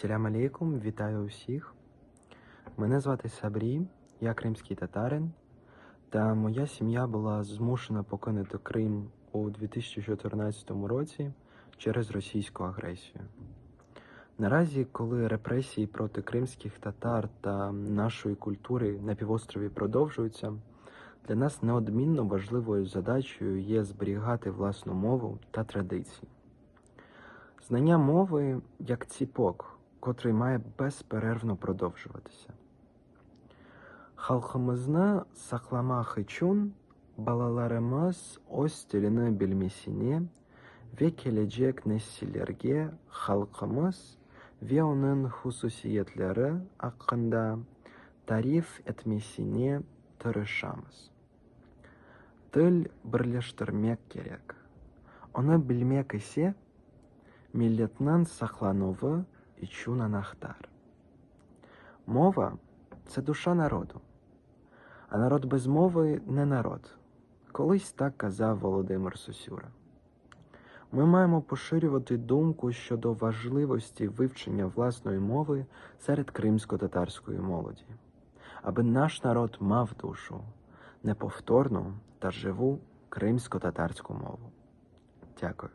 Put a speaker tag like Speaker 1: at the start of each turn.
Speaker 1: Селям алейкум, вітаю усіх. Мене звати Сабрі, я кримський татарин, та моя сім'я була змушена покинути Крим у 2014 році через російську агресію. Наразі, коли репресії проти кримських татар та нашої культури на півострові продовжуються, для нас неодмінно важливою задачею є зберігати власну мову та традиції. Знання мови як ціпок, котрий має безперервно продовжуватися. Халқымызны сақламақ үшін балаларымыз өз тілін білмесіне ве келешек нәсілдерге халқымыз ве оның хақында тариф етмесіне тырышамыз. Тіл бірлештірмек керек. Оны білмек ісе миллетнің сақлануы үшін анахтар. Мова це душа народу, а народ без мови не народ. Колись так казав Володимир Сосюра. Ми маємо поширювати думку щодо важливості вивчення власної мови серед кримсько-татарської молоді, аби наш народ мав душу, неповторну та живу кримсько-татарську мову. Дякую.